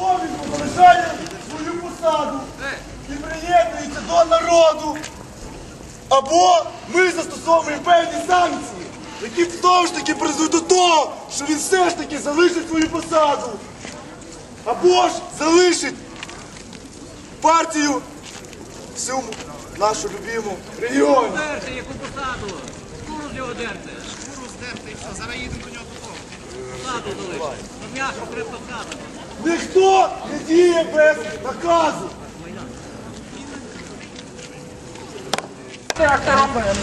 Повністю залишає свою посаду і приєднується до народу. Або ми застосовуємо певні санкції, які знову ж таки призведуть до того, що він все ж таки залишить свою посаду. Або ж залишить партію всю нашу любиму регіоні. Дерте, яку посаду? Шкуру з його дерте. Шкуру здерти і все, зараз їдемо до нього додому. Посаду залиште. Щоб м'ясо крепко. Ніхто не діє без наказу.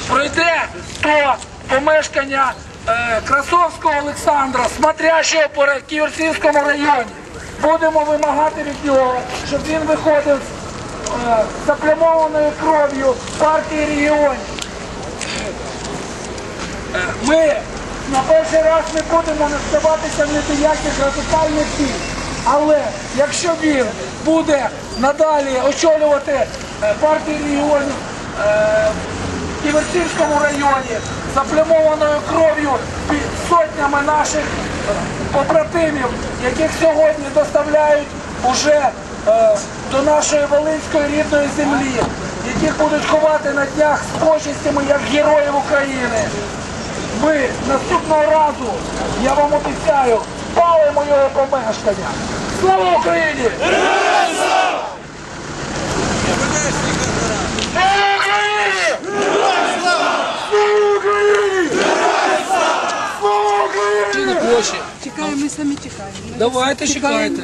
пройде до помешкання е, Красовського Олександра, смотрящого по Ківерцівському районі. Будемо вимагати від нього, щоб він виходив з е, заплямованою кров'ю партії регіонів. Е, Ми на перший раз не будемо не здаватися в ніяких радикальних дій. Але якщо він буде надалі очолювати е, партію регіонів е, в Ківерцівському районі заплямованою кров'ю під сотнями наших е, побратимів, яких сьогодні доставляють уже до нашої Волинської рідної землі, яких будуть ховати на днях з почестями як героїв України. Ми наступного разу, я вам обіцяю, палимо його помешкання. Слава Україні! Слава Україні! Слава Україні! Чекаємо, ми самі чекаємо. Давайте чекайте.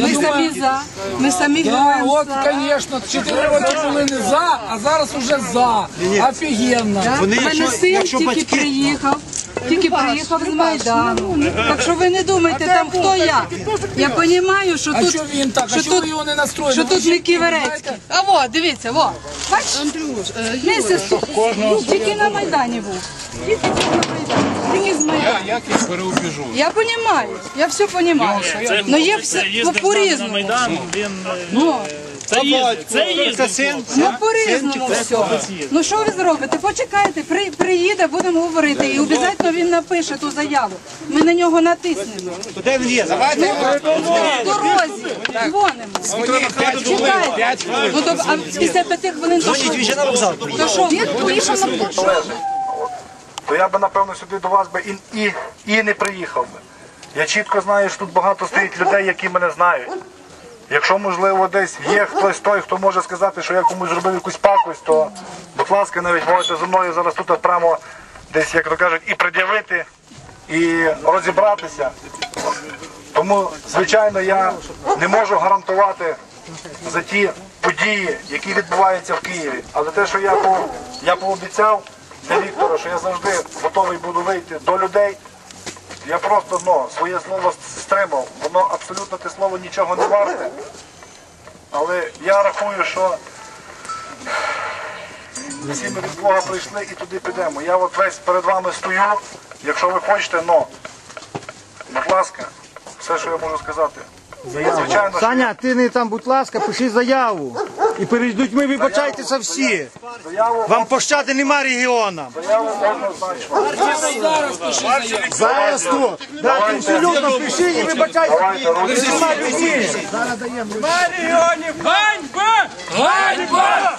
Ми самі за. Ми самі Да, граємо от, звісно, 4 роки були не за, а зараз уже за. Офігенно. Мене син тільки приїхав. Тільки приїхав з Майдану. Так що ви не думайте, там хто я. Я розумію, що А тут, що він так? А що ви тут, його не настроїли? що тут не Ківерецький. А во, дивіться, во. Бачиш? Місяць тут тільки на Майдані був. Тільки на Майдані. Тільки з Майдану. Як їх переубіжу? Я розумію, я все розумію. Ну є все по-різному. Він Ну, це їздив, це їздив. Ну по-різному все. Ну що ви зробите? Почекайте, при, приїде, будемо говорити. І обов'язково він напише ту заяву. Ми на нього натиснемо. Де він є? Давайте. В дорозі, дзвонимо. Чекайте. Ну, то, а після п'яти хвилин то що? на вокзал. То що? Він поїхав на площу. то я би напевно сюди до вас би і, і, і не приїхав би. Я чітко знаю, що тут багато стоїть людей, які мене знають. Якщо, можливо, десь є хтось той, хто може сказати, що я комусь зробив якусь пакость, то, будь ласка, навіть можете зі мною зараз тут прямо десь, як то кажуть, і пред'явити, і розібратися. Тому, звичайно, я не можу гарантувати за ті події, які відбуваються в Києві. Але те, що я, по, я пообіцяв для Віктора, що я завжди готовий буду вийти до людей. Я просто ну, своє слово стримав. Воно абсолютно те слово нічого не варте. Але я рахую, що всі ми від Бога прийшли і туди підемо. Я от весь перед вами стою. Якщо ви хочете, ну, будь ласка, все, що я можу сказати. Звичайно, що Саня, ти не там, будь ласка, пиши заяву. І перед людьми вибачайтеся всі. Вам пощади нема регіонам. Зараз тут. Да, абсолютно пиши і вибачайся. Давайте руки. Знімай людьми. Ганьба! Ганьба!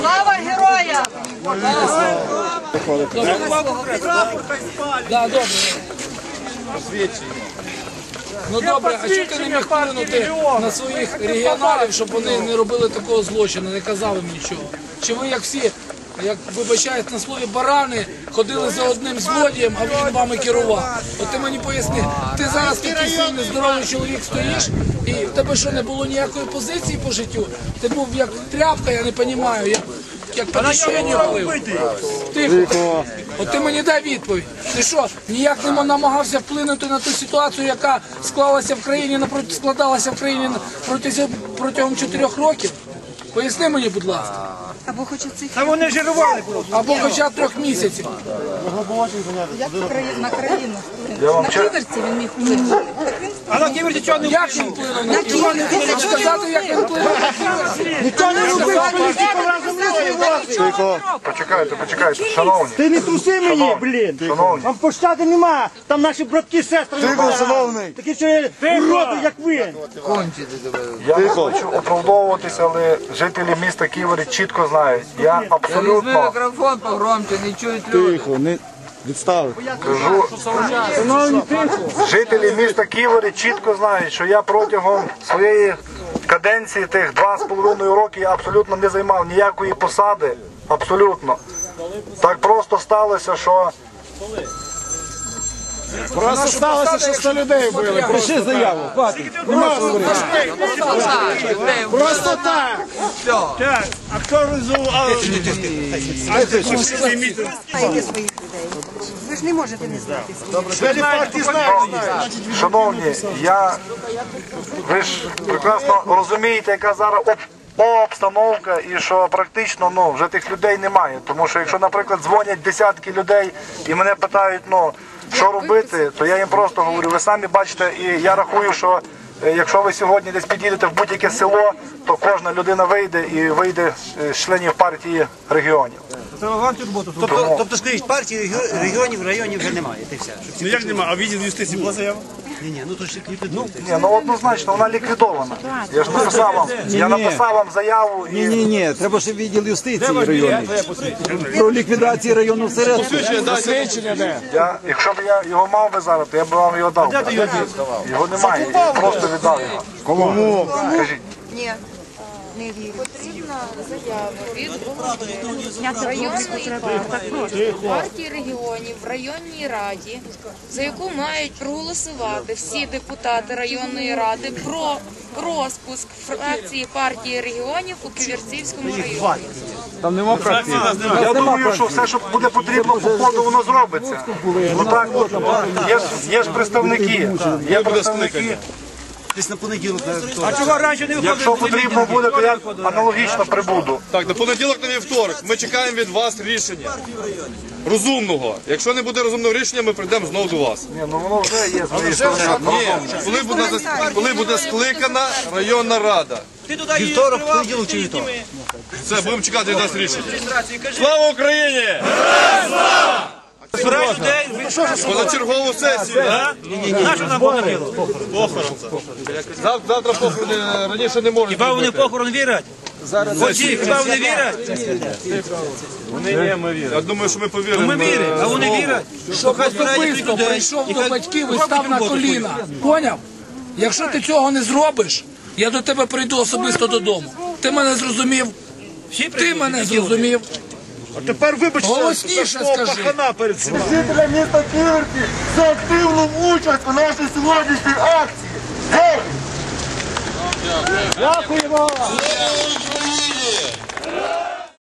Слава героям! Да, добре. Ну добре, а чого ти не міг вплинути на своїх регіоналів, щоб вони не робили такого злочину, не казали їм нічого? Чи ви як всі, як вибачають на слові барани, ходили за одним злодієм, а він вами керував? От ти мені поясни, ти зараз такий сильний, здоровий чоловік стоїш, і в тебе що не було ніякої позиції по життю? Ти був як тряпка, я не розумію, як, поміщення плив. Тихо. От ти мені дай відповідь. Ти що, ніяк не намагався вплинути на ту ситуацію, яка склалася в країні напроти складалася в країні протягом чотирьох років? Поясни мені, будь ласка. Або хоча цих Та вони жирували просто. Або хоча трьох місяців. як на країну На ківерці він міг вплинути. А на ківерті чого не Як він вплинув на Київ? Сказати, як він вплинув? Ніхто не робив Тихо. Почекайте, почекайте, шановні. Ти не труси мені, блін. шановні. Там пощади нема. Там наші братки, сестри. Тихо, шановний. Такі що є уроди, як ви. Я не хочу оправдовуватися, але жителі міста Ківері чітко знають. Я абсолютно мікрофон погромче, не чують люди. Тихо, не відстав. кажу. Жителі міста Ківері чітко знають, що я протягом своєї каденції тих два з половиною роки я абсолютно не займав ніякої посади. Абсолютно. Так просто сталося, що Просто сталося, що 100 людей вбили. Пиши заяву. Хватить. Нема говорити. Просто так. Так, а хто розвивав? Ви ж не можете не знати. Члени партії знають, знають. Шановні, я ви ж прекрасно розумієте, яка зараз об- обстановка, і що практично ну вже тих людей немає. Тому що якщо, наприклад, дзвонять десятки людей і мене питають, ну що робити, то я їм просто говорю, ви самі бачите, і я рахую, що е, якщо ви сьогодні десь підійдете в будь-яке село, то кожна людина вийде і вийде з членів партії регіонів. Тобто, тобто скажіть, партії регіонів в районі вже немає, ти все. Ну як немає, а відділ юстиції була заява? Ні, ні, ну то ж ну, Ні, ну однозначно вона ліквідована. Я ж написав вам, я написав вам заяву і. Ні, ні, ні, треба ще відділ юстиції районний. Про ліквідацію району всередині. Свідчення де? Я, якщо б я його мав би зараз, то я б вам його дав. Його немає, я просто віддав його. Кому? Кажіть, Ні, не вірю. Потрібна заява від голови районної партії, партії регіонів в районній раді, за яку мають проголосувати всі депутати районної ради про розпуск фракції партії регіонів у Ківерцівському районі. Там нема практики. я думаю, що все, що буде потрібно по ходу, воно зробиться. Ну так, є ж, є ж представники, є представники. Десь на понеділок. на- А чого раніше не Якщо потрібно буде, то я аналогічно прибуду. Так, на понеділок на вівторок. Ми чекаємо від вас рішення. Розумного. Якщо не буде розумного рішення, ми прийдемо знову до вас. Ні, ну воно вже є з моєї сторони. Ні, коли буде, коли буде скликана районна рада. Ти туди Вівторок, понеділок чи вівторок? Це будемо чекати від нас рішення. Слава Україні! Збирай людей, Позачергову сесію. нашу нам понеділок. Завтра, завтра похорони раніше не можуть. Хіба вони похорон вірять? Оці, хіба вони вірять? Я думаю, що ми повіримо. Ми віримо, а вони вірять. Щоб особисто прийшов до батьків і став на коліна. Поняв? Якщо ти цього не зробиш, я до тебе прийду особисто додому. Ти мене зрозумів? Ти мене зрозумів? А тепер вибачте, Голосніше пахана перед цим Жителя міста Кірки за активну участь у нашій сьогоднішній акції. Дякую вам! Дякуємо!